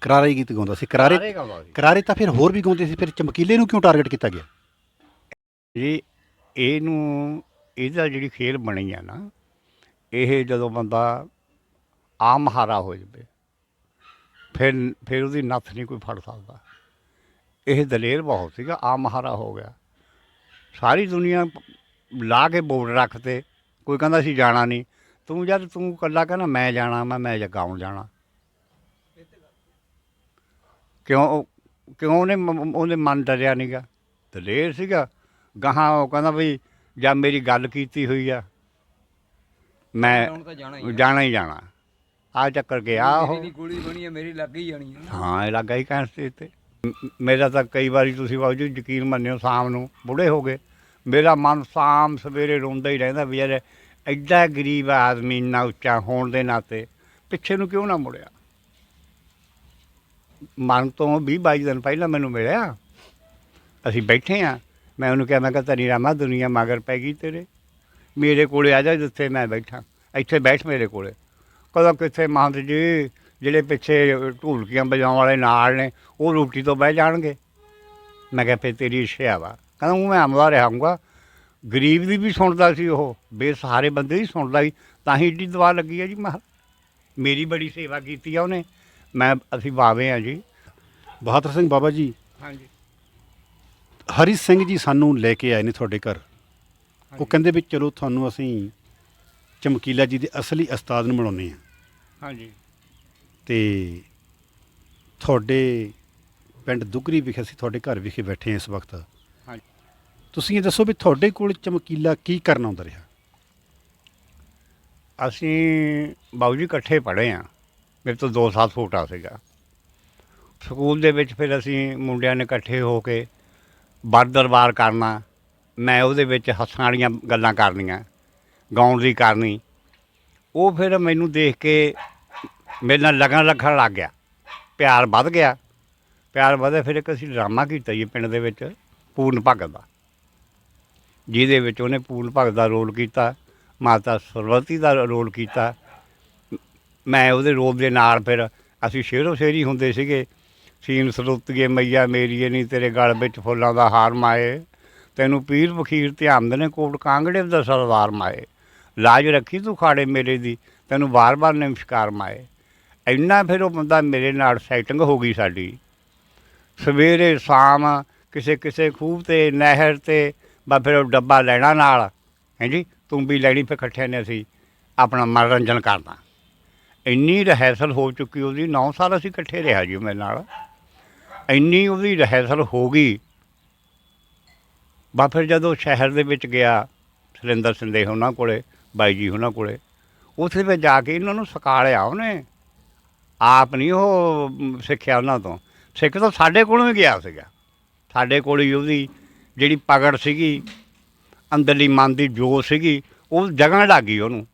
ਕਰਾਰੇ ਗੀਤ ਗਾਉਂਦਾ ਸੀ। ਕਰਾਰੇ ਗਾਉਂਦਾ ਸੀ। ਕਰਾਰੇ ਤਾਂ ਫਿਰ ਹੋਰ ਵੀ ਗਾਉਂਦੇ ਸੀ ਫਿਰ ਚਮਕੀਲੇ ਨੂੰ ਕਿਉਂ ਟਾਰਗੇਟ ਕੀਤਾ ਗਿਆ? ਜੀ ਇਹਨੂੰ ਇਹਦਾ ਜਿਹੜੀ ਖੇਲ ਬਣੀ ਆ ਨਾ ਇਹ ਜਦੋਂ ਬੰਦਾ ਆਮ ਹਾਰਾ ਹੋ ਜਾਵੇ ਫਿਰ ਫਿਰ ਉਹਦੀ ਨੱਥ ਨਹੀਂ ਕੋਈ ਫੜ ਸਕਦਾ। ਇਹ ਦਲੇਰ ਬਹੁਤ ਸੀਗਾ ਆਮ ਹਾਰਾ ਹੋ ਗਿਆ। ਸਾਰੀ ਦੁਨੀਆ ਲਾ ਕੇ ਬੋਰਡ ਰੱਖਤੇ ਕੋਈ ਕਹਿੰਦਾ ਸੀ ਜਾਣਾ ਨਹੀਂ। ਤੂੰ ਜਦ ਤੂੰ ਇਕੱਲਾ ਕਹਿੰਦਾ ਮੈਂ ਜਾਣਾ ਮੈਂ ਮੈਂ ਜਗਾਉਣ ਜਾਣਾ। ਕਿਉਂ ਕਿਉਂ ਉਹਨੇ ਮ- ਉਹਨੇ ਮਨ ਡਰਿਆ ਨਹੀਂਗਾ ਦਲੇਰ ਸੀਗਾ। ਗਾਹਾਂ ਉਹ ਕਹਿੰਦਾ ਵੀ ਜਾਂ ਮੇਰੀ ਗੱਲ ਕੀਤੀ ਹੋਈ ਆ। ਮੈਂ ਹੁਣ ਤਾਂ ਜਾਣਾ ਹੀ। ਜਾਣਾ ਹੀ ਜਾਣਾ। ਆ ਚੱਕਰ ਗਿਆ ਮੇਰੀ ਉਹ ਦੀ ਗੋਲੀ ਬਣੀ ਹੈ ਮੇਰੀ ਲੱਗ ਹੀ ਜਾਣੀ ਹੈ ਹਾਂ ਇਹ ਲੱਗਾ ਹੀ ਕਹਿਣ ਸੀ ਤੇ। ਮ- ਮੇਰਾ ਤਾਂ ਕਈ ਵਾਰੀ ਤੁਸੀਂ ਬਾਬੂ ਜੀ ਯਕੀਨ ਮੰਨਿਓ ਸ਼ਾਮ ਨੂੰ ਬੁੜੇ ਹੋ ਗਏ। ਮੇਰਾ ਮਨ ਸ਼ਾਮ ਸਵੇਰੇ ਰੋਂਦਾ ਹੀ ਰਹਿੰਦਾ ਵੀ ਯਾਰ ਐਡਾ ਗਰੀਬ ਆਦਮੀ ਇੰਨਾ ਉੱਚਾ ਹੋਣ ਦੇ ਨਾਤੇ ਪਿੱਛੇ ਨੂੰ ਕਿਉਂ ਨਾ ਮੁੜਿਆ? ਮਰਨ ਤੋਂ 20 22 ਦਿਨ ਪਹਿਲਾਂ ਮੈਨੂੰ ਮਿਲਿਆ। ਅਸੀਂ ਬੈਠੇ ਆ। ਮੈਂ ਉਹਨੂੰ ਕਿਹਾ, ਮੈਂ ਕਿਹਾ ਤੇਰੀ ਰਾਮਾ, ਦੁਨੀਆ ਮਗਰ ਪੈ ਗਈ ਤੇਰੇ। ਮੇਰੇ ਕੋਲੇ ਆ ਜਾ ਜਿੱਥੇ ਮੈਂ ਬੈਠਾ। ਇੱਥੇ ਬੈਠ ਮੇਰੇ ਕੋਲੇ। ਕਦੋਂ ਕਿੱਥੇ ਮਹੰਤ ਜੀ, ਜਿਹੜੇ ਪਿੱਛੇ ਢੋਲਕੀਆਂ ਵਜਾਉਣ ਵਾਲੇ ਨਾਲ ਨੇ, ਉਹ ਰੋਟੀ ਤੋਂ ਬਹਿ ਜਾਣਗੇ। ਮੈਂ ਕਿਹਾ, ਫਿਰ ਤੇਰੀ ਇੱਛਾ ਵਾ। ਕਹਿੰਦਾ ਉਹ ਮੈਂ ਆਮਦਾ ਰਹਾਂਗਾ ਗਰੀਬ ਦੀ ਵੀ ਸੁਣਦਾ ਸੀ ਉਹ। ਬੇਸਹਾਰੇ ਬੰਦੇ ਦੀ ਸੁਣਦਾ ਸੀ। ਤਾਂ ਹੀ ਏਡੀ ਦਵਾ ਲੱਗੀ ਹੈ ਜੀ ਮਹਾ ਮੇਰੀ ਬੜੀ ਸੇਵਾ ਕੀਤੀ ਆ ਉਹਨੇ। ਮੈਂ ਅਸੀਂ ਬਾਵੇ ਆ ਜੀ। ਬਹਾਦਰ ਸਿੰਘ ਬਾਬਾ ਜੀ। ਹਾਂਜੀ। ਹਰੀ ਸਿੰਘ ਜੀ ਸਾਨੂੰ ਲੈ ਕੇ ਆਏ ਨੇ ਤੁਹਾਡੇ ਘਰ। ਉਹ ਕਹਿੰਦੇ ਵੀ ਚਲੋ ਤੁਹਾਨੂੰ ਅਸੀਂ ਚਮਕੀਲਾ ਜੀ ਦੇ ਅਸਲੀ ਉਸਤਾਦ ਨੂੰ ਬਣਾਉਨੇ ਆ ਹਾਂਜੀ। ਤੇ ਤੁਹਾਡੇ ਪਿੰਡ ਦੁਗਰੀ ਵਿਖੇ ਅਸੀਂ ਤੁਹਾਡੇ ਘਰ ਵਿਖੇ ਬੈਠੇ ਹਾਂ ਇਸ ਵਕਤ। ਹਾਂਜੀ। ਤੁਸੀਂ ਇਹ ਦੱਸੋ ਵੀ ਤੁਹਾਡੇ ਕੋਲ ਚਮਕੀਲਾ ਕੀ ਕਰਨ ਆਉਂਦਾ ਰਿਹਾ? ਅਸੀਂ ਬਾਊ ਜੀ ਇਕੱਠੇ ਪੜ੍ਹੇ ਆ ਮੇਰੇ ਤੋਂ 2 ਸਾਲ ਛੋਟਾ ਸੀਗਾ। ਸਕੂਲ ਦੇ ਵਿੱਚ ਫਿਰ ਅਸੀਂ ਮੁੰਡਿਆਂ ਨੇ ਇਕੱਠੇ ਹੋ ਕੇ bar ਦਰਬਾਰ ਕਰਨਾ, ਮੈਂ ਉਹਦੇ ਵਿੱਚ ਹੱਸਾਂ ਵਾਲੀਆਂ ਗੱਲਾਂ ਕਰਨੀਆਂ, ਗਾਉਣ ਦੀ ਕਰਨੀ। ਉਹ ਫਿਰ ਮੈਨੂੰ ਦੇਖ ਕੇ ਮੇਰੇ ਨਾਲ ਲਗਨ ਰੱਖਣ ਲੱਗ ਗਿਆ। ਪਿਆਰ ਵੱਧ ਗਿਆ। ਪਿਆਰ ਵਧਿਆ, ਫਿਰ ਇੱਕ ਅਸੀਂ ਡਰਾਮਾ ਕੀਤਾ ਜੀ ਪਿੰਡ ਦੇ ਵਿੱਚ, ਪੂਰਨ ਭਗਤ ਦਾ। ਜਿਹਦੇ ਵਿੱਚ ਉਹਨੇ ਪੂਰਨ ਭਗਤ ਦਾ ਰੋਲ ਕੀਤਾ, ਮਾਤਾ ਸਰਵਤੀ ਦਾ ਰੋਲ ਕੀਤਾ ਮੈਂ ਉਹਦੇ ਰੋਲ ਦੇ ਨਾਲ ਫਿਰ ਅਸੀਂ ਸ਼ੇਰੋ ਸ਼ੇਰੀ ਹੁੰਦੇ ਸੀਗੇ। ਸੀਨ ਸਰੁੱਤੀਏ ਮਈਆ ਮੇਰੀਏ ਨਹੀਂ ਤੇਰੇ ਗਲ ਵਿੱਚ ਫੁੱਲਾਂ ਦਾ ਹਾਰ ਮਾਏ। ਤੈਨੂੰ ਪੀਰ ਵਖੀਰ ਧਿਆਨ ਨੇ, ਕੋਟ ਕਾਂਗੜੇ ਦਾ ਸਰਦਾਰ ਮਾਏ। ਲਾਜ ਰੱਖੀ ਤੂੰ ਖਾੜੇ ਮੇਰੇ ਦੀ, ਤੈਨੂੰ ਵਾਰ-ਵਾਰ ਨਮਸਕਾਰ ਮਾਏ। ਇੰਨਾ ਫਿਰ ਉਹ ਬੰਦਾ ਮੇਰੇ ਨਾਲ ਸੈਟਿੰਗ ਹੋ ਗਈ ਸਾਡੀ। ਸਵੇਰੇ ਸ਼ਾਮ ਕਿਸੇ ਕਿਸੇ ਖੂਹ ਤੇ, ਨਹਿਰ ਤੇ ਬਾ ਫਿਰ ਉਹ ਡੱਬਾ ਲੈਣਾ ਨਾਲ। ਹੈਂਜੀ ਤੂੰ ਵੀ ਲੈਣੀ, ਫਿਰ ਇਕੱਠਿਆਂ ਨੇ ਅਸੀਂ ਆਪਣਾ ਮਨੋਰੰਜਨ ਕਰਨਾ। ਇੰਨੀ ਰਹਿਸਲ ਹੋ ਚੁੱਕੀ ਉਹਦੀ 9 ਸਾਲ ਅਸੀਂ ਇਕੱਠੇ ਰਿਹਾ ਜੀ ਮੇਰੇ ਨਾਲ। ਇੰਨੀ ਉਹਦੀ ਰਹਿਸਲ ਹੋ ਗਈ। ਬਾ ਫਿਰ ਜਦੋਂ ਸ਼ਹਿਰ ਦੇ ਵਿੱਚ ਗਿਆ ਸੁਰਿੰਦਰ ਸਿੰਦੇ ਉਹਨਾਂ ਕੋਲੇ, ਬਾਈ ਜੀ ਉਹਨਾਂ ਕੋਲੇ, ਉੱਥੇ ਫਿਰ ਜਾ ਕੇ ਇਹਨਾਂ ਨੂੰ ਸਿਖਾਲਿਆ ਉਹਨੇ। ਆਪ ਨਹੀਂ ਉਹ ਸਿੱਖਿਆ ਉਹਨਾਂ ਤੋਂ। ਸਿੱਖ ਤਾਂ ਸਾਡੇ ਕੋਲੋਂ ਹੀ ਗਿਆ ਸੀਗਾ। ਸਾਡੇ ਕੋਲ ਹੀ ਉਹਦੀ ਜਿਹੜੀ ਪਗੜ ਸੀਗੀ, ਅੰਦਰਲੀ ਮਨ ਦੀ ਜੋ ਸੀਗੀ, ਉਹ ਜਗ੍ਹਾ ਲੱਗ ਉਹਨੂੰ।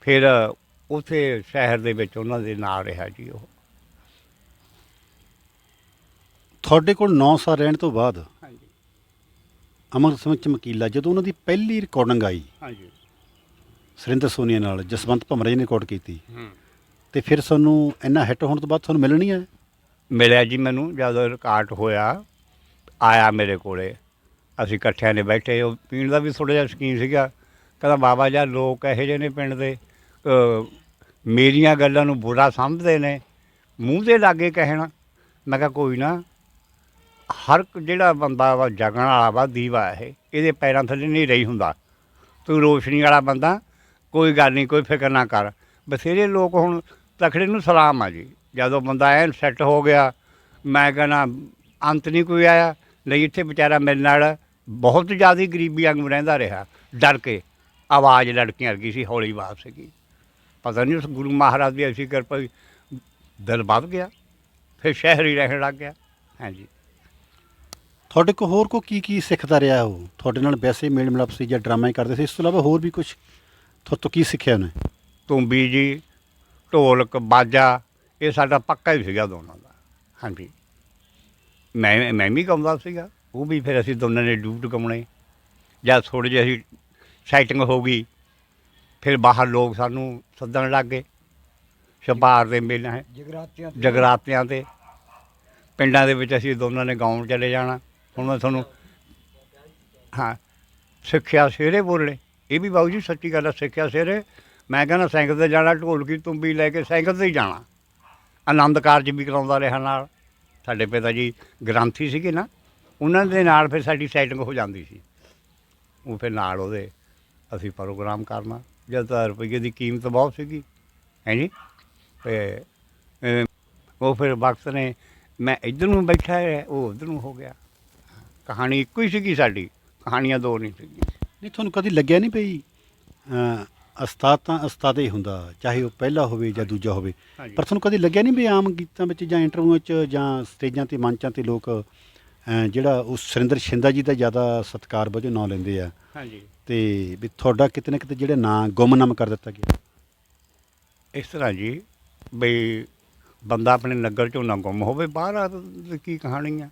ਫਿਰ ਉਥੇ ਸ਼ਹਿਰ ਦੇ ਵਿੱਚ ਉਹਨਾਂ ਦੇ ਨਾਲ ਰਿਹਾ ਜੀ ਉਹ। ਤੁਹਾਡੇ ਕੋਲ 9 ਸਾਲ ਰਹਿਣ ਤੋਂ ਬਾਅਦ ਹਾਂਜੀ। ਅਮਰ ਸਿੰਘ ਚਮਕੀਲਾ ਜਦੋਂ ਉਹਨਾਂ ਦੀ ਪਹਿਲੀ ਰਿਕਾਰਡਿੰਗ ਆਈ ਹਾਂਜੀ। ਸੁਰਿੰਦਰ ਸੋਨੀਆ ਨਾਲ ਜਸਵੰਤ ਭਮਰੇ ਜੀ ਨੇ ਰਿਕਾਰਡ ਕੀਤੀ ਹੂੰ। ਤੇ ਫਿਰ ਤੁਹਾਨੂੰ ਇੰਨਾ ਹਿੱਟ ਹੋਣ ਤੋਂ ਬਾਅਦ ਤੁਹਾਨੂੰ ਮਿਲਣੀ ਹੈ ਮਿਲਿਆ ਜੀ ਮੈਨੂੰ ਜਦੋਂ ਰਿਕਾਰਡ ਹੋਇਆ ਆਇਆ ਮੇਰੇ ਕੋਲੇ। ਅਸੀਂ ਇਕੱਠਿਆਂ ਨੇ ਬੈਠੇ ਉਹ ਪੀਣ ਦਾ ਵੀ ਥੋੜਾ ਜਿਹਾ ਸ਼ਕੀਨ ਸੀਗਾ। ਕਹਿੰਦਾ ਬਾਬਾ ਜੀ ਲੋਕ ਇਹੋ ਜਿਹੇ ਨੇ ਪਿੰਡ ਦੇ। ਮੇਰੀਆਂ ਗੱਲਾਂ ਨੂੰ ਬੁਰਾ ਸਮਝਦੇ ਨੇ। ਮੂੰਹ ਦੇ ਲਾਗੇ ਕਹਿਣਾ, ਮੈਂ ਕਿਹਾ, ਕੋਈ ਨਾ, ਹਰ ਜਿਹੜਾ ਬੰਦਾ ਵਾ, ਜਗਣ ਵਾਲਾ ਵਾ, ਦੀਵਾ ਇਹ ਇਹਦੇ ਪੈਰਾਂ ਥੱਲੇ ਨਹੀਂ ਰਹੀ ਹੁੰਦਾ। ਤੂੰ ਰੋਸ਼ਨੀ ਵਾਲਾ ਬੰਦਾ, ਕੋਈ ਗੱਲ ਨਹੀਂ, ਕੋਈ ਫਿਕਰ ਨਾ ਕਰ। ਬਥੇਰੇ ਲੋਕ ਹੁਣ ਤਖੜੇ ਨੂੰ ਸਲਾਮ ਆ ਜੀ। ਜਦੋਂ ਬੰਦਾ ਐਨ ਸੈੱਟ ਹੋ ਗਿਆ, ਮੈਂ ਕਹਿੰਦਾ, ਅੰਤ ਨਹੀਂ ਕੋਈ ਆਇਆ। ਨਹੀਂ, ਇੱਥੇ ਵਿਚਾਰਾ ਮੇਰੇ ਨਾਲ ਬਹੁਤ ਜ਼ਿਆਦਾ ਗਰੀਬੀ ਵਾਂਗੂ ਰਹਿੰਦਾ ਰਿਹਾ। ਡਰ ਕੇ ਆਵਾਜ਼ ਲੜਕੀਆਂ ਵਰਗੀ ਸੀ, ਹੌਲੀ ਆਵਾਜ਼ ਸੀਗੀ। ਪਤਾ ਨਹੀਂ ਉਸ ਗੁਰੂ ਮਹਾਰਾਜ ਦੀ ਐਸੀ ਕਿਰਪਾ ਵੀ ਦਿਲ ਵੱਧ ਗਿਆ ਫਿਰ ਸ਼ਹਿਰ ਹੀ ਰਹਿਣ ਲੱਗ ਗਿਆ। ਹਾਂਜੀ। ਤੁਹਾਡੇ ਕੋਲ ਹੋਰ ਕੋ ਕੀ ਕੀ ਸਿੱਖਦਾ ਰਿਹਾ ਉਹ? ਤੁਹਾਡੇ ਨਾਲ ਵੈਸੇ ਮੇਲ ਮਿਲਾਪ ਸੀ ਜਾਂ ਡਰਾਮਾ ਹੀ ਕਰਦੇ ਸੀ ਇਸ ਤੋਂ ਇਲਾਵਾ ਹੋਰ ਵੀ ਕੁਝ ਤੁਹਾਡੇ ਤੋਂ ਕੀ ਸਿੱਖਿਆ ਉਹਨੇ? ਤੁੰਬੀ ਜੀ ਢੋਲਕ ਬਾਜਾ ਇਹ ਸਾਡਾ ਪੱਕਾ ਹੀ ਸੀਗਾ ਦੋਨਾਂ ਦਾ। ਹਾਂਜੀ। ਮੈਂ ਮੈਂ ਵੀ ਗਾਉਂਦਾ ਸੀਗਾ ਉਹ ਵੀ ਫਿਰ ਅਸੀਂ ਦੋਨਾਂ ਨੇ ਡੂਟ ਗਾਉਣੇ। ਜਦ ਥੋੜ੍ਹੀ ਜਿਹੀ ਅਸੀਂ ਸੈਟਿੰਗ ਹੋ ਗਈ ਫਿਰ ਬਾਹਰ ਲੋਕ ਸਾਨੂੰ ਸੱਦਣ ਲੱਗ ਗਏ। ਛਪਾਰ ਦੇ ਮੇਲੇ ਹੈ ਜਗਰਾਤਿਆਂ ਤੇ। ਜਗਰਾਤਿਆਂ ਤੇ। ਪਿੰਡਾਂ ਦੇ ਵਿੱਚ ਅਸੀਂ ਦੋਨਾਂ ਨੇ ਗਾਉਣ ਚਲੇ ਜਾਣਾ। ਹੁਣ ਮੈਂ ਤੁਹਾਨੂੰ ਹਾਂ ਸਿੱਖਿਆ ਸੇਰੇ ਬੋਲੇ ਇਹ ਵੀ ਬਾਬੂ ਜੀ ਸੱਚੀ ਗੱਲ ਹੈ ਸਿੱਖਿਆ ਸੇਰੇ ਮੈਂ ਕਹਿੰਦਾ ਸਾਈਕਲ ਤੇ ਜਾਣਾ ਢੋਲਕੀ ਤੁੰਬੀ ਲੈ ਕੇ ਸਾਈਕਲ ਤੇ ਹੀ ਜਾਣਾ। ਆਨੰਦ ਕਾਰਜ ਵੀ ਕਰਾਉਂਦਾ ਰਿਹਾ ਨਾਲ। ਸਾਡੇ ਪਿਤਾ ਜੀ ਗ੍ਰੰਥੀ ਸੀਗੇ ਨਾ ਉਹਨਾਂ ਦੇ ਨਾਲ ਫਿਰ ਸਾਡੀ ਸੈਟਿੰਗ ਹੋ ਜਾਂਦੀ ਸੀ। ਉਹ ਫਿਰ ਨਾਲ ਉਹਦੇ ਅਸੀਂ ਪ੍ਰੋਗਰਾਮ ਕਰਨਾ। ਜਦ ਤਾਂ ਰੁਪਈਏ ਦੀ ਕੀਮਤ ਬਹੁਤ ਸੀਗੀ ਹੈ ਜੀ? ਤੇ ਅਮ, ਉਹ ਫਿਰ ਵਕਤ ਨੇ ਮੈਂ ਇੱਧਰ ਨੂੰ ਬੈਠਾ ਹੈ ਉਹ ਉੱਧਰ ਨੂੰ ਹੋ ਗਿਆ। ਕਹਾਣੀ ਇੱਕੋ ਹੀ ਸੀਗੀ ਸਾਡੀ ਕਹਾਣੀਆਂ ਦੋ ਨਹੀਂ ਸੀਗੀਆਂ। ਨਹੀਂ ਤੁਹਾਨੂੰ ਕਦੀ ਲੱਗਿਆ ਨਹੀਂ ਪਈ ਅ, ਉਸਤਾਦ ਤਾਂ ਉਸਤਾਦ ਹੀ ਹੁੰਦਾ ਚਾਹੇ ਉਹ ਪਹਿਲਾ ਹੋਵੇ ਜਾਂ ਦੂਜਾ ਹੋਵੇ। ਹਾਂਜੀ। ਪਰ ਤੁਹਾਨੂੰ ਕਦੀ ਲੱਗਿਆ ਨਹੀਂ ਵੀ ਆਮ ਗੀਤਾਂ ਵਿੱਚ ਜਾਂ ਇੰਟਰਵਿਊਆਂ 'ਚ ਜਾਂ ਸਟੇਜਾਂ ਤੇ ਮੰਚਾਂ ਤੇ ਲੋਕ ਜਿਹੜਾ ਉਹ ਸੁਰਿੰਦਰ ਸ਼ਿੰਦਾ ਜੀ ਦਾ ਜ਼ਿਆਦਾ ਸਤਿਕਾਰ ਵਜੋਂ ਨਾਂ ਲੈਂਦੇ ਆ। ਹਾਂਜੀ। ਤੇ ਵੀ ਤੁਹਾਡਾ ਕਿਤੇ ਨਾ ਕਿਤੇ ਜਿਹੜੇ ਨਾਂ ਗੁੰਮਨਾਮ ਕਰ ਦਿੱਤਾ ਗਿਆ। ਇਸ ਤਰ੍ਹਾਂ ਜੀ ਬਈ ਬੰਦਾ ਆਪਣੇ ਨਗਰ ਚੋਂ ਨਾ ਗੁੰਮ ਹੋਵੇ, ਬਾਹਰ ਆ ਤਾਂ ਕੀ ਕਹਾਣੀ ਆ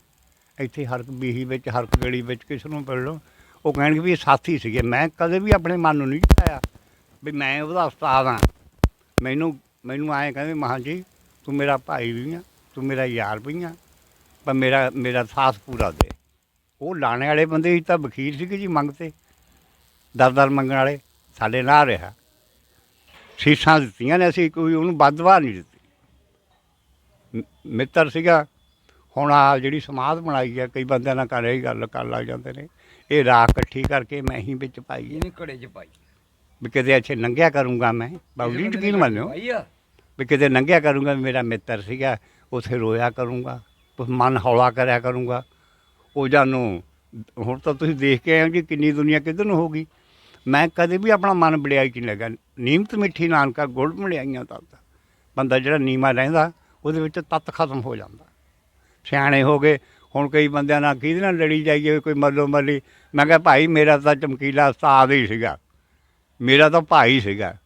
ਇੱਥੇ ਹਰ ਬੀਹੀ ਵਿੱਚ, ਹਰ ਗਲੀ ਵਿੱਚ ਕਿਸ ਨੂੰ ਮਿਲ ਲਓ। ਉਹ ਕਹਿਣਗੇ ਵੀ ਇਹ ਸਾਥੀ ਸੀਗੇ। ਮੈਂ ਕਦੇ ਵੀ ਆਪਣੇ ਮਨ ਨੂੰ ਨਹੀਂ ਚਾਇਆ ਵੀ ਮੈਂ ਉਹਦਾ ਉਸਤਾਦ ਆ ਮੈਨੂੰ ਮੈਨੂੰ ਆਏ ਕਹਿੰਦੇ, ਮਹਾਂ ਜੀ, ਤੂੰ ਮੇਰਾ ਭਾਈ ਵੀ ਆ, ਤੂੰ ਮੇਰਾ ਯਾਰ ਵੀ ਆ, ਪਰ ਮੇਰਾ ਮੇਰਾ ਸਾਥ ਪੂਰਾ ਦੇ। ਉਹ ਲਾਣੇ ਵਾਲੇ ਬੰਦੇ ਤਾਂ ਵਕੀਲ ਸੀਗੇ ਜੀ ਮੰਗਤੇ ਦਰ ਦਰ ਮੰਗਣ ਵਾਲੇ ਸਾਡੇ ਨਾਲ ਰਿਹਾ। ਸੀਸਾਂ ਦਿੱਤੀਆਂ ਨੇ ਅਸੀਂ ਕੋਈ ਉਹਨੂੰ ਵੱਧਵਾ ਨਹੀਂ ਦਿੱਤੀ। ਮਿੱਤਰ ਸੀਗਾ ਹੁਣ ਆ ਜਿਹੜੀ ਸਮਾਧ ਬਣਾਈ ਆ ਕਈ ਬੰਦਿਆਂ ਨਾਲ ਕਰ ਰਹੀ ਗੱਲ ਕਰ ਲੱਗ ਜਾਂਦੇ ਨੇ। ਇਹ ਰਾਖ ਇਕੱਠੀ ਕਰਕੇ ਮੈਂ ਹੀ ਵਿੱਚ ਪਾਈ ਹੈ ਇਹਨੇ ਘੜੇ 'ਚ ਪਾਈ। ਵੀ ਕਿਤੇ ਅੱਛੇ ਨੰਗਿਆ ਕਰੂੰਗਾ ਮੈਂ। ਬਾਬੂ ਜੀ ਯਕੀਨ ਮੰਨਿਓ। ਵੀ ਕਿਤੇ ਨੰਗਿਆ ਕਰੂੰਗਾ ਮੇਰਾ ਮਿੱਤਰ ਸੀਗਾ ਉਥੇ ਰੋਇਆ ਕਰੂੰਗਾ ਮਨ ਹੌਲਾ ਕਰਿਆ ਕਰੂੰਗਾ। ਉਹ ਜਾਨੂੰ ਹੁਣ ਤਾਂ ਤੁਸੀਂ ਦੇਖ ਕੇ ਆਏ ਹੋ ਜੀ ਕਿੰਨੀ ਦੁਨੀਆ ਕਿੱਧਰ ਨੂੰ ਹੋ ਗਈ। ਮੈਂ ਕਦੇ ਵੀ ਆਪਣਾ ਮਨ ਬੜਿਆਈ ਚ ਨਹੀਂ ਲੱਗਾ ਨੀਮਤ ਮਿੱਠੀ ਨਾਨਕਾ ਗੁੜ ਮੜਿਆਈਆਂ ਤੱਤ ਬੰਦਾ ਜਿਹੜਾ ਨੀਮਾ ਰਹਿੰਦਾ, ਉਹਦੇ ਵਿੱਚ ਤੱਤ ਖਤਮ ਹੋ ਜਾਂਦਾ। ਸਿਆਣੇ ਹੋ ਗਏ, ਹੁਣ ਕਈ ਬੰਦਿਆਂ ਨਾਲ ਕਿਹਦੇ ਨਾਲ ਲੜੀ ਜਾਈਏ, ਕੋਈ ਮੱਲੋ ਮੱਲੀ। ਮੈਂ ਕਿਹਾ, ਭਾਈ, ਮੇਰਾ ਤਾਂ ਚਮਕੀਲਾ ਉਸਤਾਦ ਹੀ ਸੀਗਾ। ਮੇਰਾ ਤਾਂ ਭਾਈ ਸੀਗਾ।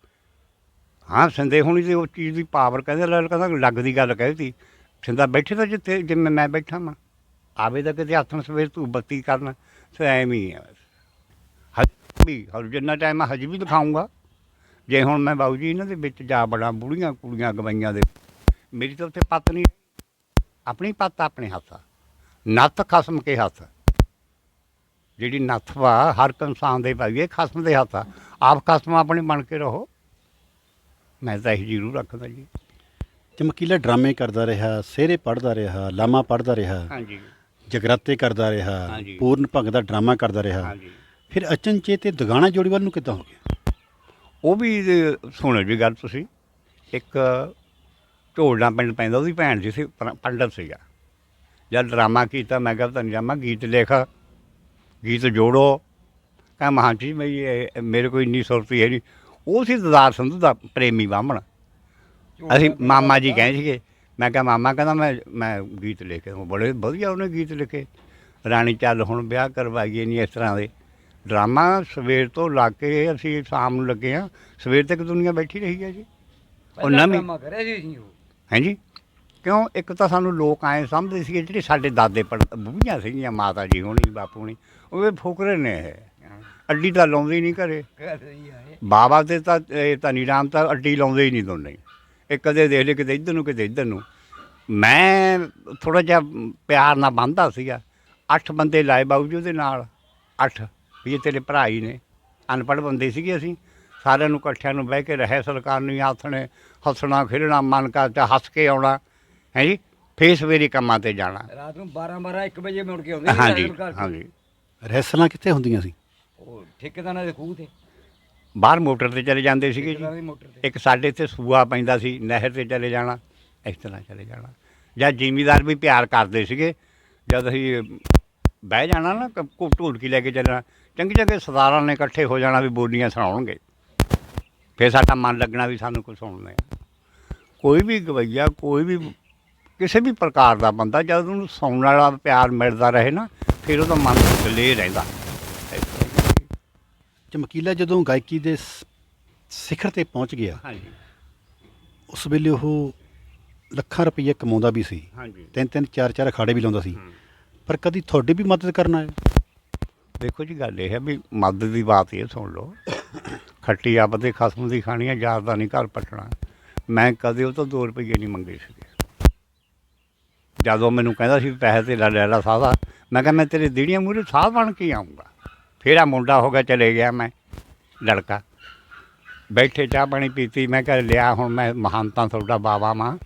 ਹਾਂ, ਸਿੰਦੇ ਹੁਣੀ ਤੇ ਉਹ ਚੀਜ਼ ਦੀ ਪਾਵਰ ਕਹਿੰਦੇ ਲੱਲ ਕਹਿੰਦਾ ਲੱਗ ਦੀ ਗੱਲ ਕਹਿਤੀ। ਸਿੰਦਾ ਬੈਠੇ ਤਾਂ ਜਿੱਥੇ, ਜਿਵੇਂ ਮੈਂ ਬੈਠਾ ਮਾਂ ਆਵੇ ਤਾਂ ਕਿਤੇ ਹੱਥ ਨਾਲ ਸਵੇਰ ਤੂੰ ਬੱਤੀ ਕਰਨ, ਸੋ ਐਵੇਂ ਹੀ ਹੈ ਬਸ। ਵੀ ਹਰ ਜਿੰਨਾ ਟਾਈਮ ਮੈਂ ਹਜ ਵੀ ਦਿਖਾਊਂਗਾ ਜੇ ਹੁਣ ਮੈਂ ਬਾਬੂ ਜੀ ਇਹਨਾਂ ਦੇ ਵਿੱਚ ਜਾ ਬੜਾ ਬੁੜੀਆਂ ਕੁੜੀਆਂ ਗਵਾਈਆਂ ਦੇ ਮੇਰੀ ਤਾਂ ਉੱਥੇ ਪੱਤ ਨਹੀਂ ਆਪਣੀ ਪੱਤ ਆਪਣੇ ਹੱਥ ਆ। ਨੱਥ ਖਸਮ ਕੇ ਹੱਥ। ਜਿਹੜੀ ਨੱਥ ਵਾ ਹਰ ਇੱਕ ਇਨਸਾਨ ਦੇ ਭਾਈਏ ਖਸਮ ਦੇ ਹੱਥ ਆ। ਆਪ ਖਸਮ ਆਪਣੇ ਬਣ ਕੇ ਰਹੋ। ਮੈਂ ਤਾਂ ਇਹ ਜ਼ਰੂਰ ਰੱਖਦਾ ਜੀ। ਚਮਕੀਲਾ ਡਰਾਮੇ ਕਰਦਾ ਰਿਹਾ ਸਿਹਰੇ ਪੜਦਾ ਰਿਹਾ ਲਾਮਾ ਪੜਦਾ ਰਿਹਾ ਹਾਂਜੀ। ਜਗਰਾਤੇ ਕਰਦਾ ਰਿਹਾ। ਪੂਰਨ ਭੰਗ ਦਾ ਡਰਾਮਾ ਕਰਦਾ ਰਿਹਾ। ਹਾਂਜੀ। ਫਿਰ ਅਚਨਚੇ ਤੇ ਦਗਾਣਾ ਜੋੜੀ ਵੱਲ ਨੂੰ ਕਿੱਦਾਂ ਹੋ ਗਿਆ? ਉਹ ਵੀ ਇਹ ਸੁਣੋ ਜੀ ਗੱਲ ਤੁਸੀਂ ਇੱਕ ਢੋਲਣਾ ਪਿੰਡ ਪੈਂਦਾ ਉਹਦੀ ਭੈਣ ਜੀ ਸੀ ਪਰ- ਪੰਡਤ ਸੀਗਾ। ਜਦ ਡਰਾਮਾ ਕੀਤਾ ਮੈਂ ਕਿਹਾ ਤੈਨੂੰ ਜਾਮਾ ਗੀਤ ਲਿਖ ਗੀਤ ਜੋੜੋ। ਕਹਾਂ ਮਹਾਂ ਜੀ ਮੈਂ ਇਹ ਮੇਰੇ ਕੋਈ ਇੰਨੀ ਸੁਰਤੀ ਹੈ ਨਹੀਂ ਉਹ ਸੀ ਦਦਾਰ ਸੰਧੂ ਦਾ ਪ੍ਰੇਮੀ ਬਾਹਮਣ। ਅਸੀਂ ਮਾਮਾ ਜੀ ਕਹੇ ਸੀਗੇ। ਮੈਂ ਕਿਹਾ ਮਾਮਾ ਕਹਿੰਦਾ ਮੈਂ ਮੈਂ ਗੀਤ ਲਿਖ। ਕੇ ਬੜੇ ਵਧੀਆ ਉਹਨੇ ਗੀਤ ਲਿਖੇ। ਰਾਣੀ ਚੱਲ ਹੁਣ ਵਿਆਹ ਕਰਵਾਈਏ ਨਹੀਂ ਇਸ ਤਰ੍ਹਾਂ ਦੇ। ਡਰਾਮਾ ਸਵੇਰ ਤੋਂ ਲਾ ਕੇ ਅਸੀਂ ਸ਼ਾਮ ਨੂੰ ਲੱਗੇ ਆ ਸਵੇਰ ਤੱਕ ਦੁਨੀਆ ਬੈਠੀ ਰਹੀ ਹੈ ਜੀ। ਉਹ ਨਵੀਂ ਕੰਮ ਕਰਿਆ ਸੀ ਜੀ ਉਹ। ਹਾਂਜੀ ਕਿਉਂ? ਇੱਕ ਤਾਂ ਸਾਨੂੰ ਲੋਕ ਆਏ ਸਮਝਦੇ ਸੀਗੇ ਜਿਹੜੇ ਸਾਡੇ ਦਾਦੇ ਪੜ ਬੁੱਝੀਆਂ ਸੀਗੀਆਂ ਮਾਤਾ ਜੀ ਹੋਣੀ ਬਾਪੂ ਹੋਣੀ ਉਹ ਵੀ ਫੁਕਰੇ ਨੇ ਇਹ। ਅੱਡੀ ਤਾਂ ਲਾਉਂਦੇ ਹੀ ਨਹੀਂ ਘਰੇ। ਬਾਬਾ ਤੇ ਤਾਂ ਇਹ ਧਨੀ ਰਾਮ ਤਾਂ ਅੱਡੀ ਲਾਉਂਦੇ ਹੀ ਨਹੀਂ ਦੋਨੇ। ਹੀ। ਇਹ ਕਦੇ ਦੇਖ ਲੈ ਕਿਤੇ ਇੱਧਰ ਨੂੰ ਕਿਤੇ ਇੱਧਰ ਨੂੰ। ਮੈਂ ਥੋੜਾ ਜਿਹਾ ਪਿਆਰ ਨਾਲ ਬੰਦਾ ਸੀਗਾ। ਅੱਠ ਬੰਦੇ ਲਾਏ ਬਾਬੂ ਜੀ ਉਹਦੇ ਨਾਲ। ਅੱਠ। ਵੀ ਇਹ ਤੇਰੇ ਭਰਾ ਹੀ ਨੇ। ਅਨਪੜ੍ਹ ਬੰਦੇ ਸੀਗੇ ਅਸੀਂ। ਸਾਰਿਆਂ ਨੂੰ ਇਕੱਠਿਆਂ ਨੂੰ ਬਹਿ ਕੇ ਰਹੇ ਸਰਕਾਰ ਨੂੰ ਆਥਣੇ ਹੱਸਣਾ ਖੇਡਣਾ ਮਨ ਕਰਦਾ ਹੱਸ ਕੇ ਆਉਣਾ ਹੈ ਜੀ? ਫੇਰ ਸਵੇਰੇ ਕੰਮਾਂ ਤੇ ਜਾਣਾ। ਰਾਤ ਨੂੰ 12 12 1 ਵਜੇ ਮੁੜ ਕੇ ਆਉਂਦੇ ਸੀ ਹਾਂਜੀ ਰੈਸਲ ਕਰਕੇ। ਹਾਂਜੀ। ਰਹਿਸਲਾਂ ਕਿੱਥੇ ਹੁੰਦੀਆਂ ਸੀ? ਉਹ ਠੇਕੇਦਾਰਾਂ ਦੇ ਖੂਹ ਤੇ। ਬਾਹਰ ਮੋਟਰ ਤੇ ਚਲੇ ਜਾਂਦੇ ਸੀਗੇ ਜੀ। ਠੇਕੇਦਾਰਾਂ ਦੀ ਮੋਟਰ ਤੇ। ਇੱਕ ਸਾਡੇ ਇੱਥੇ ਸੂਆ ਪੈਂਦਾ ਸੀ ਨਹਿਰ ਤੇ ਚਲੇ ਜਾਣਾ ਇਸ ਤਰ੍ਹਾਂ ਚਲੇ ਜਾਣਾ। ਜਾਂ ਜ਼ਿਮੀਦਾਰ ਵੀ ਪਿਆਰ ਕਰਦੇ ਸੀਗੇ। ਜਦ ਅਸੀਂ ਬਹਿ ਜਾਣਾ ਨਾ ਕ- ਕੋ ਢੋਲਕੀ ਲੈ ਕੇ ਚੱਲਣਾ। ਚੰਗੇ ਚੰਗੇ ਸਰਦਾਰਾਂ ਨੇ ਇਕੱਠੇ ਹੋ ਜਾਣਾ ਵੀ ਬੋਲੀਆਂ ਸੁਣਾਉਣਗੇ। ਫਿਰ ਸਾਡਾ ਮਨ ਲੱਗਣਾ ਵੀ ਸਾਨੂੰ ਕੁਝ ਸੁਣਨਾ ਹੈ। ਕੋਈ ਵੀ ਗਵਈਆ ਕੋਈ ਵੀ ਕਿਸੇ ਵੀ ਪ੍ਰਕਾਰ ਦਾ ਬੰਦਾ ਜਦ ਉਹਨੂੰ ਸੁਣਨ ਵਾਲਾ ਪਿਆਰ ਮਿਲਦਾ ਰਹੇ ਨਾ ਫਿਰ ਉਹਦਾ ਮਨ ਗਲੇ ਰਹਿੰਦਾ। ਚਮਕੀਲਾ ਜਦੋਂ ਗਾਇਕੀ ਦੇ ਸਿਖਰ ਤੇ ਪਹੁੰਚ ਗਿਆ ਹਾਂਜੀ। ਉਸ ਵੇਲੇ ਉਹ ਲੱਖਾਂ ਰੁਪਏ ਕਮਾਉਂਦਾ ਵੀ ਸੀ। ਹਾਂਜੀ। ਤਿੰਨ ਤਿੰਨ ਚਾਰ ਚਾਰ ਅਖਾੜੇ ਵੀ ਲਾਉਂਦਾ ਸੀ। ਪਰ ਕਦੀ ਤੁਹਾਡੀ ਵੀ ਮਦਦ ਕਰਨ ਆਇਆ ਦੇਖੋ ਜੀ ਗੱਲ ਇਹ ਹੈ ਵੀ ਮਦਦ ਦੀ ਬਾਤ ਇਹ ਸੁਣ ਲਓ। ਖੱਟੀ ਆਪਦੇ ਖਸਮ ਦੀ ਖਾਣੀ ਹੈ ਯਾਰ ਦਾ ਨਹੀਂ ਘਰ ਪਟਣਾ। ਮੈਂ ਕਦੇ ਉਹ ਤੋਂ 2 ਰੁਪਏ ਨਹੀਂ ਮੰਗੇ ਸੀਗੇ। ਜਦੋਂ ਮੈਨੂੰ ਕਹਿੰਦਾ ਸੀ ਪੈਸੇ ਤੇ ਲੈ ਲੈ ਲਾ ਸਾਦਾ ਮੈਂ ਕਿਹਾ ਮੈਂ ਤੇਰੇ ਦੀੜੀਆਂ ਮੂਹਰੇ ਸਾਹ ਬਣ ਕੇ ਆਉਂਗਾ ਫਿਰ ਆ ਮੁੰਡਾ ਹੋ ਗਿਆ ਚਲੇ ਗਿਆ ਮੈਂ ਲੜਕਾ। ਬੈਠੇ ਚਾਹ ਪਾਣੀ ਪੀਤੀ ਮੈਂ ਕਿਹਾ ਲਿਆ ਹੁਣ ਮੈਂ ਮਹਾਨਤਾ ਤੁਹਾਡਾ ਬਾਵਾ ਮਾਂ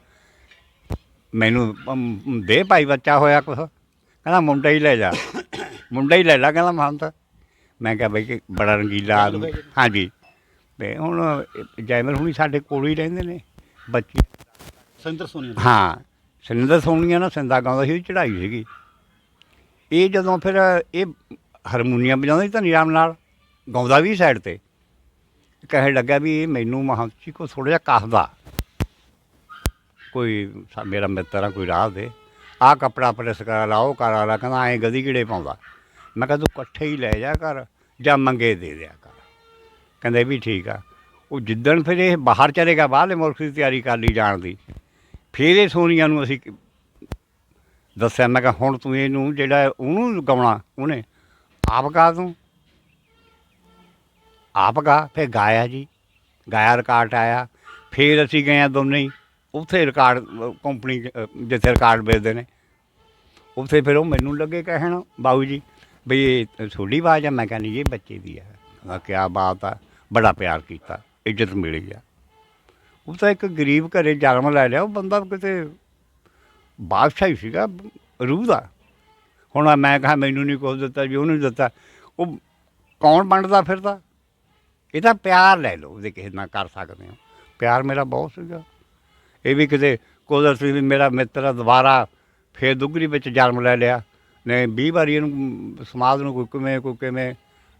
ਮੈਨੂੰ ਅਮ, ਦੇ ਭਾਈ ਬੱਚਾ ਹੋਇਆ ਕੁਛ। ਕਹਿੰਦਾ ਮੁੰਡਾ ਹੀ ਲੈ ਜਾ। ਮੁੰਡਾ ਹੀ ਲੈ ਲਾ ਕਹਿੰਦਾ ਮਹਾਨਤਾ ਮੈਂ ਕਿਹਾ ਬਈ ਕਿ ਬੜਾ ਰੰਗੀਲਾ ਆਦਮੀ। ਹਾਂਜੀ। ਤੇ ਹੁਣ ਜੈਮਲ ਹੁਣੀ ਸਾਡੇ ਕੋਲ ਹੀ ਰਹਿੰਦੇ ਨੇ। ਬੱਚੀ ਸਿੰਦਰ ਸੋਨੀਆ ਹਾਂ ਸਿੰਦਰ ਸੋਹਣੀਆਂ ਨਾ ਸਿੰਦਾ ਗਾਉਂਦਾ ਸੀ ਚੜਾਈ ਸੀਗੀ। ਇਹ ਜਦੋਂ ਫਿਰ ਇਹ ਹਾਰਮੋਨੀਅਮ ਵਜਾਉਂਦਾ ਸੀ ਧਨੀ ਰਾਮ ਨਾਲ ਗਾਉਂਦਾ ਵੀ ਸਾਈਡ ਤੇ। ਕਹਿਣ ਲੱਗਾ ਵੀ ਇਹ ਮੈਨੂੰ ਮਹਾਂਚੀ ਕੋ ਥੋੜਾ ਜਿਹਾ ਕੱਸਦਾ। ਕੋਈ ਸਾ- ਮੇਰਾ ਮਿੱਤਰ ਆ ਕੋਈ ਰਾਹ ਦੇ। ਆਹ ਕੱਪੜਾ ਪ੍ਰੈਸ ਕਰਾ ਲਾ ਉਹ ਕਰਾ ਲਾ ਕਹਿੰਦਾ ਐਂ ਗਦੀ ਕਿਹੜੇ ਪਾਉਂਦਾ। ਮੈਂ ਕਿਹਾ ਤੂੰ ਇਕੱਠੇ ਹੀ ਲੈ ਜਾ ਕਰ ਜਾਂ ਮੰਗੇ ਦੇ ਦਿਆ ਕਰ। ਕਹਿੰਦੇ ਵੀ ਠੀਕ ਆ। ਉਹ ਜਿੱਦਣ ਫਿਰ ਇਹ ਬਾਹਰ ਚਲੇਗਾ ਬਾਹਰਲੇ ਮੁਲਕ ਦੀ ਤਿਆਰੀ ਕਰ ਲਈ ਜਾਣ ਦੀ, ਫਿਰ ਇਹ ਸੋਨੀਆ ਨੂੰ ਅਸੀਂ ਦੱਸਿਆ, ਮੈਂ ਕਿਹਾ ਹੁਣ ਤੂੰ ਇਹਨੂੰ ਜਿਹੜਾ ਉਹਨੂੰ ਗਾਉਣਾ, ਉਹਨੇ ਆਪ ਗਾ ਤੂੰ। ਆਪ ਗਾ, ਫਿਰ ਗਾਇਆ ਜੀ। ਗਾਇਆ ਰਿਕਾਰਡ ਆਇਆ। ਫਿਰ ਅਸੀਂ ਗਏ ਆ ਦੋਨੇ ਹੀ। ਉੱਥੇ ਰਿਕਾਰਡ ਕੰਪਨੀ ਜਿੱਥੇ ਰਿਕਾਰਡ ਵੇਚਦੇ ਨੇ। ਉੱਥੇ ਫਿਰ ਉਹ ਮੈਨੂੰ ਲੱਗੇ ਕਹਿਣ, ਬਾਊ ਜੀ, ਵੀ ਇਹ ਤੁਹਾਡੀ ਆਵਾਜ਼ ਆ। ਮੈਂ ਕਿਹਾ, ਨਹੀਂ ਇਹ ਬੱਚੇ ਦੀ ਆ। ਮੈਂ ਕਿਹਾ ਬਾਤ ਆ। ਬੜਾ ਪਿਆਰ ਕੀਤਾ। ਇੱਜ਼ਤ ਮਿਲੀ ਆ। ਉਹ ਤਾਂ ਇੱਕ ਗਰੀਬ ਘਰੇ ਜਨਮ ਲੈ ਲਿਆ। ਉਹ ਬੰਦਾ ਕਿਤੇ ਬਾਦਸ਼ਾਹ ਹੀ ਸੀਗਾ, ਰੂਹ ਦਾ। ਹੁਣ ਮੈਂ ਕਹਾ, ਮੈਨੂੰ ਨਹੀਂ ਕੁਝ ਦਿੱਤਾ ਜੀ, ਉਹਨੂੰ ਦਿੱਤਾ। ਉਹ ਕੌਣ ਬਣਦਾ ਫਿਰਦਾ? ਇਹ ਤਾਂ ਪਿਆਰ ਲੈ ਲਓ, ਉਹਦੇ ਕਿਸੇ ਨਾਲ ਕਰ ਸਕਦੇ ਹੋ। ਪਿਆਰ ਮੇਰਾ ਬਹੁਤ ਸੀਗਾ। ਇਹ ਵੀ ਕਿਤੇ ਕੁਦਰਤੀ ਵੀ ਮੇਰਾ ਮਿੱਤਰ ਆ, ਦੁਬਾਰਾ ਫੇਰ ਦੁੱਗਰੀ ਵਿੱਚ ਜਨਮ ਲੈ ਲਿਆ। ਨੇ 20 ਵਾਰੀ ਇਹਨੂੰ ਸਮਾਜ ਨੂੰ ਕੋਈ ਕਿਵੇਂ ਕੋਈ ਕਿਵੇਂ।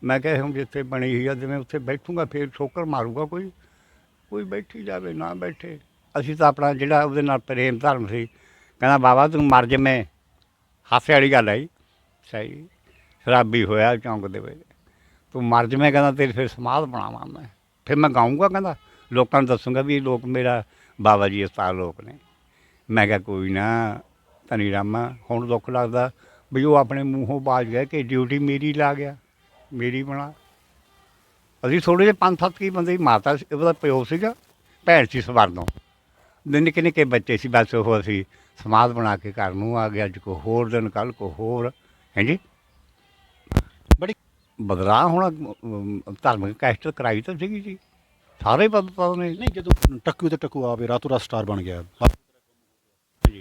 ਮੈਂ ਕਿਹਾ ਹੁਣ ਜਿੱਥੇ ਬਣੀ ਹੋਈ ਆ ਜਿਵੇਂ ਉੱਥੇ ਬੈਠੂਗਾ ਫੇਰ ਠੋਕਰ ਮਾਰੂਗਾ ਕੋਈ। ਕੋਈ ਬੈਠੀ ਜਾਵੇ ਨਾ ਬੈਠੇ। ਅਸੀਂ ਤਾਂ ਆਪਣਾ ਜਿਹੜਾ ਉਹਦੇ ਨਾਲ ਪ੍ਰੇਮ ਧਰਮ ਸੀ ਕਹਿੰਦਾ ਬਾਬਾ ਤੂੰ ਮਰ ਜਵੇਂ ਹਾਸੇ ਵਾਲੀ ਗੱਲ ਆਈ ਸਹੀ। ਸ਼ਰਾਬੀ ਹੋਇਆ ਚੌਂਕ ਦੇ ਵਿੱਚ। ਤੂੰ ਮਰ ਜਵੇਂ ਕਹਿੰਦਾ ਤੇਰੀ ਫਿਰ ਸਮਾਧ ਬਣਾਵਾਂ ਮੈਂ। ਫਿਰ ਮੈਂ ਗਾਉਂਗਾ ਕਹਿੰਦਾ। ਲੋਕਾਂ ਨੂੰ ਦੱਸੂਗਾ ਵੀ ਲੋਕ ਮੇਰਾ ਬਾਬਾ ਜੀ ਉਸਤਾਦ ਲੋਕ ਨੇ। ਮੈਂ ਕਿਹਾ ਕੋਈ ਨਾ ਧਨੀ ਰਾਮਾ ਹੁਣ ਦੁੱਖ ਲੱਗਦਾ ਵੀ ਉਹ ਆਪਣੇ ਮੂੰਹੋਂ ਬਾਜ ਗਿਆ ਕਿ ਡਿਊਟੀ ਮੇਰੀ ਲਾ ਗਿਆ ਮੇਰੀ ਬਣਾ। ਅਸੀਂ ਥੋੜੇ ਜਿਹੇ ਪੰਜ ਸੱਤ ਕੀ ਬੰਦੇ ਮਾਤਾ ਉਹਦਾ ਪਿਓ ਸੀਗਾ ਭੈਣ ਸੀ ਸਵਰਨੋਂ। ਦੇ ਨਿੱਕੇ ਨਿੱਕੇ ਬੱਚੇ ਸੀ ਬਸ ਉਹ ਅਸੀਂ ਸਮਾਧ ਬਣਾ ਕੇ ਘਰ ਨੂੰ ਆ ਗਿਆ ਅੱਜ ਕੋ ਹੋਰ ਦਿਨ ਕੱਲ ਕੋ ਹੋਰ ਹਾਂਜੀ ਬੜੀ ਬਦਲਾ ਹੁਣ ਧਾਰਮਿਕ ਕੈਸਟ ਕਰਾਈ ਤਾਂ ਸੀਗੀ ਜੀ। ਸਾਰੇ ਪਤਾ ਨੇ। ਨਹੀਂ ਜਦੋਂ ਟੱਕੂ ਤੇ ਟੱਕੂ ਆਵੇ ਰਾਤੋਂ ਰਾਤ ਸਟਾਰ ਬਣ ਗਿਆ।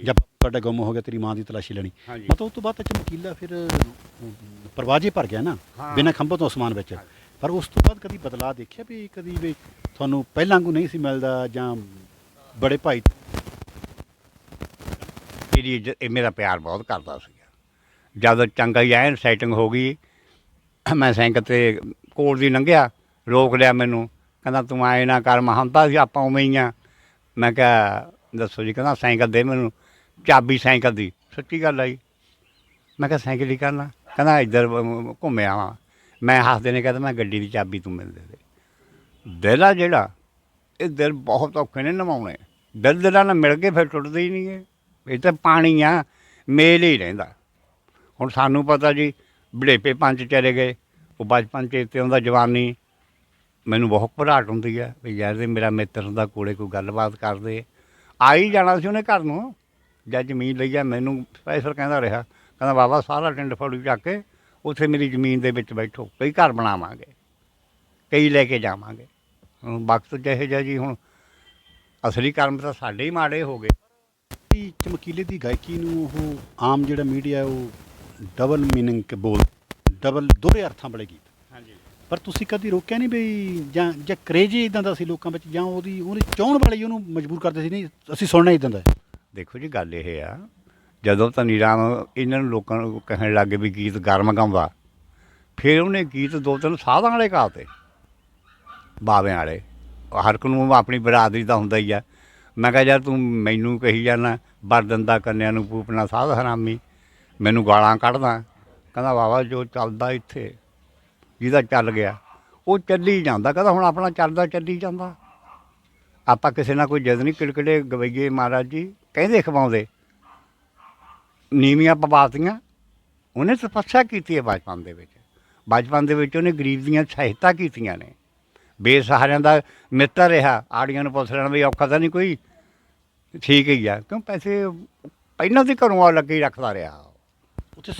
ਜਦ ਤੁਹਾਡਾ ਗੁੰਮ ਹੋ ਗਿਆ ਤੇਰੀ ਮਾਂ ਦੀ ਤਲਾਸ਼ੀ ਲੈਣੀ। ਹਾਂਜੀ। ਮਤਲਬ ਉਸ ਤੋਂ ਬਾਅਦ ਤਾਂ ਚਮਕੀਲਾ ਫਿਰ ਪਰਵਾਜੇ ਭਰ ਗਿਆ ਨਾ ਹਾਂ। ਬਿਨਾਂ ਖੰਭਾਂ ਤੋਂ ਅਸਮਾਨ ਵਿੱਚ। ਪਰ ਉਸ ਤੋਂ ਬਾਅਦ ਕਦੀ ਬਦਲਾਅ ਦੇਖਿਆ ਵੀ ਕਦੀ ਵੀ ਤੁਹਾਨੂੰ ਪਹਿਲਾਂ ਵਾਂਗੂ ਨਹੀਂ ਸੀ ਮਿਲਦਾ ਜਾਂ ਬੜੇ ਭਾਈ ਇੱਜ਼ਤ- ਇਹ ਮੇਰਾ ਪਿਆਰ ਬਹੁਤ ਕਰਦਾ ਸੀਗਾ। ਜਦ ਚੰਗਾ ਹੀ ਐਨ ਸੈਟਿੰਗ ਹੋ ਗਈ ਮੈਂ ਸਾਈਕਲ ਤੇ ਕੋਲ ਦੀ ਲੰਘਿਆ ਰੋਕ ਲਿਆ ਮੈਨੂੰ। ਕਹਿੰਦਾ, ਤੂੰ ਆਏ ਨਾ ਕਰ ਮਹੰਤਾ ਸੀ, ਆਪਾਂ ਉਵੇਂ ਹੀ ਆ। ਮੈਂ ਕਿਹਾ, ਦੱਸੋ ਜੀ, ਕਹਿੰਦਾ ਸਾਈਕਲ ਦੇ ਮੈਨੂੰ। ਚਾਬੀ ਸਾਈਕਲ ਦੀ ਸੱਚੀ ਗੱਲ ਆਈ ਮੈਂ ਕਿਹਾ ਸਾਈਕਲ ਹੀ ਕਰਨਾ? ਕਹਿੰਦਾ, ਇੱਧਰ ਘੁੰਮਿਆ ਵਾਂ ਮੈਂ ਹੱਸਦੇ ਨੇ ਕਹਿੰਦਾ ਮੈਂ ਗੱਡੀ ਦੀ ਚਾਬੀ ਤੂੰ ਮੈਨੂੰ ਦੇ ਦੇ। ਦਿਲ ਆ ਜਿਹੜਾ, ਇਹ ਦਿਲ ਬਹੁਤ ਔਖੇ ਨੇ ਨਵਾਉਣੇ। ਦਿਲ ਦਿਲਾਂ ਨਾਲ ਮਿਲ ਕੇ ਫਿਰ ਟੁੱਟਦੇ ਹੀ ਨਹੀਂ ਗੇ ਇਹ ਤਾਂ ਪਾਣੀ ਆ, ਮੇਲ ਹੀ ਰਹਿੰਦਾ। ਹੁਣ ਸਾਨੂੰ ਪਤਾ ਜੀ ਬੜੇਪੇ ਪੰਜ ਚਲੇ ਗਏ, ਉਹ ਬਚਪਨ ਚ ਤੇ ਆਉਂਦਾ, ਜਵਾਨੀ। ਮੈਨੂੰ ਬਹੁਤ ਘਬਰਾਹਟ ਹੁੰਦੀ ਹੈ ਵੀ ਯਾਰ ਇਹ ਮੇਰਾ ਮਿੱਤਰ ਹੁੰਦਾ, ਕੋਲੇ ਕੋਈ ਗੱਲਬਾਤ ਕਰਦੇ। ਆ ਹੀ ਜਾਣਾ ਸੀ ਉਹਨੇ ਘਰ ਨੂੰ। ਜਦ ਜ਼ਮੀਨ ਲਈ ਆ, ਮੈਨੂੰ ਸਪੈਸ਼ਲ ਕਹਿੰਦਾ ਰਿਹਾ, ਕਹਿੰਦਾ ਬਾਬਾ ਸਾਰਾ ਟਿੰਡ ਫੜੂ ਚੱਕ ਕੇ, ਉੱਥੇ ਮੇਰੀ ਜ਼ਮੀਨ ਦੇ ਵਿੱਚ ਬੈਠੋ ਕਈ ਘਰ ਬਣਾਵਾਂਗੇ, ਕਈ ਲੈ ਕੇ ਜਾਵਾਂਗੇ। ਹੁਣ ਵਕਤ ਜਿਹੇ ਜਿਹਾ ਜੀ, ਹੁਣ ਅਸਲੀ ਕਰਮ ਤਾਂ ਸਾਡੇ ਹੀ ਮਾੜੇ ਹੋ ਗਏ। ਵੀ ਚਮਕੀਲੇ ਦੀ ਗਾਇਕੀ ਨੂੰ ਉਹ ਆਮ ਜਿਹੜਾ ਮੀਡੀਆ ਉਹ ਡਬਲ ਮੀਨਿੰਗ ਬੋਲ ਡਬਲ ਦੋਹਰੇ ਅਰਥਾਂ ਵਾਲੇ ਗੀਤ। ਪਰ ਤੁਸੀਂ ਕਦੀ ਰੋਕਿਆ ਨਹੀਂ ਵੀ ਜਾਂ ਜਾਂ ਕਰੇਜ ਹੀ ਇਦਾਂ ਦਾ ਸੀ ਲੋਕਾਂ ਵਿੱਚ ਜਾਂ ਉਹਦੀ ਉਹਨੇ ਚਾਹਣ ਵਾਲੇ ਉਹਨੂੰ ਮਜਬੂਰ ਕਰਦੇ ਸੀ, ਨਹੀਂ, ਅਸੀਂ ਸੁਣਨਾ ਇਦਾਂ ਦਾ ਦੇਖੋ ਜੀ, ਗੱਲ ਇਹ ਆ, ਜਦੋਂ ਧਨੀ ਰਾਮ ਇਹਨਾਂ ਨੂੰ ਲੋਕਾਂ ਨੂੰ ਕਹਿਣ ਲੱਗੇ ਵੀ ਗੀਤ ਗਰਮ ਗਾਉਂਦਾ ਫਿਰ ਉਹਨੇ ਗੀਤ ਦੋ ਤਿੰਨ ਸਾਧਾਂ ਵਾਲੇ ਗਾਤੇ ਬਾਬਿਆਂ ਵਾਲੇ। ਹਰ ਇੱਕ ਨੂੰ ਆਪਣੀ ਬਰਾਦਰੀ ਦਾ ਹੁੰਦਾ ਹੀ ਆ। ਮੈਂ ਕਿਹਾ, ਯਾਰ ਤੂੰ ਮੈਨੂੰ ਕਹੀ ਜਾਂਦਾ ਬਰਦਨ ਦਾ ਕੰਨਿਆਂ ਨੂੰ ਪੂਪਣਾ ਸਾਧ ਹਰਾਮੀ, ਮੈਨੂੰ ਗਾਲਾਂ ਕੱਢਦਾ। ਕਹਿੰਦਾ ਬਾਬਾ ਜੋ ਚੱਲਦਾ ਇੱਥੇ। ਜਿਹਦਾ ਚੱਲ ਗਿਆ। ਉਹ ਚੱਲੀ ਜਾਂਦਾ, ਕਹਿੰਦਾ ਹੁਣ ਆਪਣਾ ਚੱਲਦਾ, ਚੱਲੀ ਜਾਂਦਾ। ਆਪਾਂ ਕਿਸੇ ਨਾਲ ਕੋਈ ਜਦ ਨਹੀਂ, ਕਿੜਕੜੇ ਗਵਈਏ ਮਹਾਰਾਜ ਜੀ, ਕਹਿੰਦੇ ਖਵਾਉਂਦੇ। ਨੀਵੀਆਂ ਪਵਾਤੀਆਂ, ਉਹਨੇ ਤਪੱਸਿਆ ਕੀਤੀ ਹੈ ਬਚਪਨ ਦੇ ਵਿੱਚ। ਬਚਪਨ ਦੇ ਵਿੱਚ ਉਹਨੇ ਗਰੀਬ ਦੀਆਂ ਸਹਾਇਤਾ ਕੀਤੀਆਂ ਨੇ। ਬੇਸਹਾਰਿਆਂ ਦਾ ਮਿੱਤਰ ਰਿਹਾ, ਆੜੀਆਂ ਨੂੰ ਪੁੱਛ ਲੈਣਾ ਵੀ ਔਖਾ ਤਾਂ ਨਹੀਂ ਕੋਈ? ਠੀਕ ਹੀ ਆ, ਕਿਉਂ ਪੈਸੇ ਪਹਿਲਾਂ ਤੇ ਘਰੋਂ ਆ ਲੱਗੇ ਹੀ ਰੱਖਦਾ ਰਿਹਾ ਉੱਥੇ